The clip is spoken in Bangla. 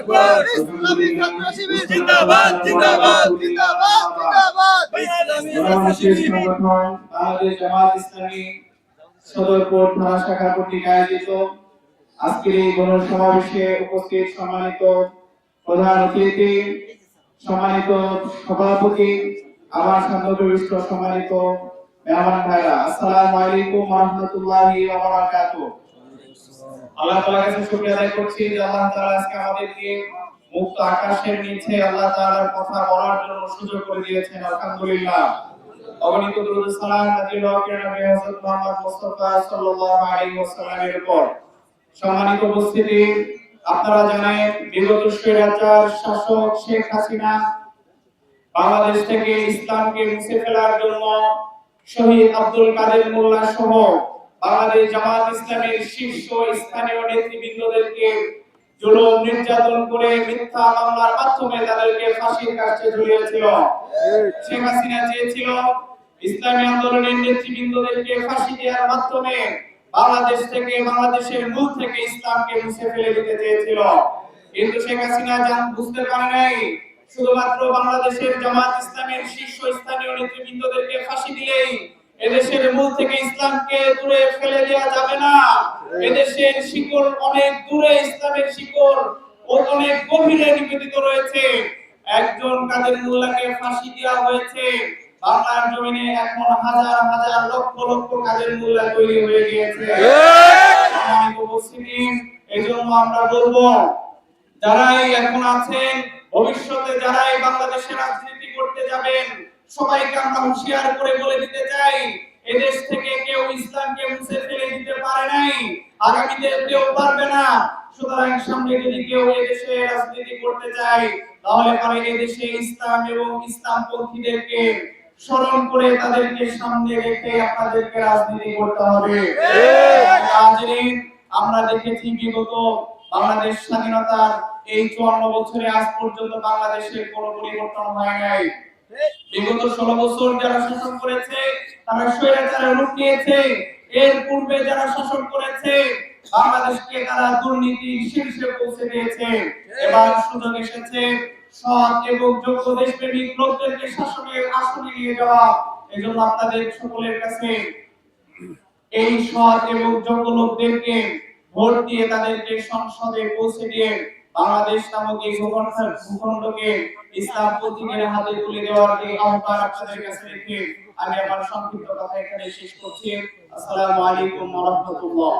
আকবার ইসলামী ছাত্র শিবির জিন্দাবাদ। জিন্দাবাদ জিন্দাবাদ। জিন্দাবাদ ইসলামী ছাত্র শিবির সংগঠন বাংলাদেশ জামাত ইসলামী সদরপুর থানা শাখা কর্তৃক আয়োজিত আজকের এই গণ সমাবেশে উপস্থিত সম্মানিত প্রধান অতিথি সম্মানিত সভাপতি আমার সঙ্গবিষ্ট সম্মানিত মেহমান ভাইরা আসসালামু আলাইকুম ওয়া রাহমাতুল্লাহি ওয়া বারাকাতুহু। আল্লাহ তাআলার কাছে শুকরিয়া আদায় করছি যে আল্লাহ তাআলা আজকে আমাদেরকে মুক্ত আকাশের নিচে আল্লাহ তাআলার কথা বলার জন্য সুযোগ করে দিয়েছেন, আলহামদুলিল্লাহ। অগণিত সালাম হযরত সাল্লাল্লাহু আলাইহি ওয়াসাল্লামের উপর। সম্মানিত উপস্থিতি, আপনারা জানেন বিগত শাসক শেখ হাসিনা বাংলাদেশ থেকে ইসলামকে মুছে ফেলার জন্য শহীদ আব্দুল কাদের মোল্লা সহ বাংলাদেশ জামাত ইসলামের শীর্ষ স্থানীয় নেতৃবৃন্দদেরকে জুলুম, নির্যাতন করে মিথ্যা মামলার মাধ্যমে তাদেরকে ফাঁসির কাছে ঝুলিয়েছিল। শেখ হাসিনা চেয়েছিল ইসলামী আন্দোলনের নেতৃবৃন্দদেরকে ফাঁসি দেওয়ার মাধ্যমে বাংলাদেশ থেকে, বাংলাদেশের মূল থেকে ইসলামকে মুছে ফেলে দিতে চেয়েছিল। কিন্তু শেখ হাসিনা জান বুঝতে পারে নাই, শুধুমাত্র বাংলাদেশের জামাত ইসলামের শীর্ষ স্থানীয় নেতৃবৃন্দদেরকে ফাঁসি দিলেই এদেশের মূল থেকে ইসলামকে দূরে ফেলে দেওয়া যাবে না। এদেশের শিকড় অনেক দূরে ইসলামের শিকড় অনেক গভীরে নিবেদিত রয়েছে। একজন কাদের মোল্লাকে ফাঁসি দেওয়া হয়েছে। বাংলার জমিনে এখন হাজার হাজার লক্ষ লক্ষ কাদের মোল্লা তৈরি হয়ে গিয়েছে। এজন্য আমরা বলব, যারাই এখন আছেন, ভবিষ্যতে যারাই বাংলাদেশের রাজনীতি করতে যাবেন সবাইকে আমরা হুঁশিয়ার করে বলে দিতে চাই এদেশ থেকে কেউ ইসলামকে মুছে ফেলে দিতে পারে নাই, আগামীতে কেউ পারবে না। সুতরাং সামনে যদি কেউ এদেশে রাজনীতি করতে চায়, তাহলে পরে এদেশে ইসলাম এবং ইসলাম পন্থীদেরকে স্মরণ করে তাদেরকে সামনে রেখে আপনাদেরকে রাজনীতি করতে হবে। আমরা দেখেছি বিগত বাংলাদেশ স্বাধীনতার এই চুয়ান্ন বছরে আজ পর্যন্ত বাংলাদেশের কোনো পরিবর্তন হয় নাই। বিগত ষোলো বছর যারা শাসন করেছে, তারা স্বৈরাচারে রূপ নিয়েছে। এর পূর্বে যারা শাসন করেছে, বাংলাদেশকে তারা দুর্নীতি শীর্ষে পৌঁছে দিয়েছে। এবার সুযোগ এসেছে সৎ এবং যোগ্য দেশপ্রেমিক লোকদেরকে শাসনের আসনে নিয়ে যাওয়া। এজন্য আপনাদের সকলের কাছে এই সৎ এবং যোগ্য লোকদেরকে ভোট দিয়ে তাদেরকে সংসদে পৌঁছে দিয়ে বাংলাদেশ নামক এই ভূখণ্ড- ভূখণ্ডকে ইসলাম পন্থীদের হাতে তুলে দেওয়ার এই আহ্বান আপনাদের কাছে রেখে আমি আমার সংক্ষিপ্ত কথা এখানে শেষ করছি। আসসালামু আলাইকুম ওয়া রাহমাতুল্লাহ।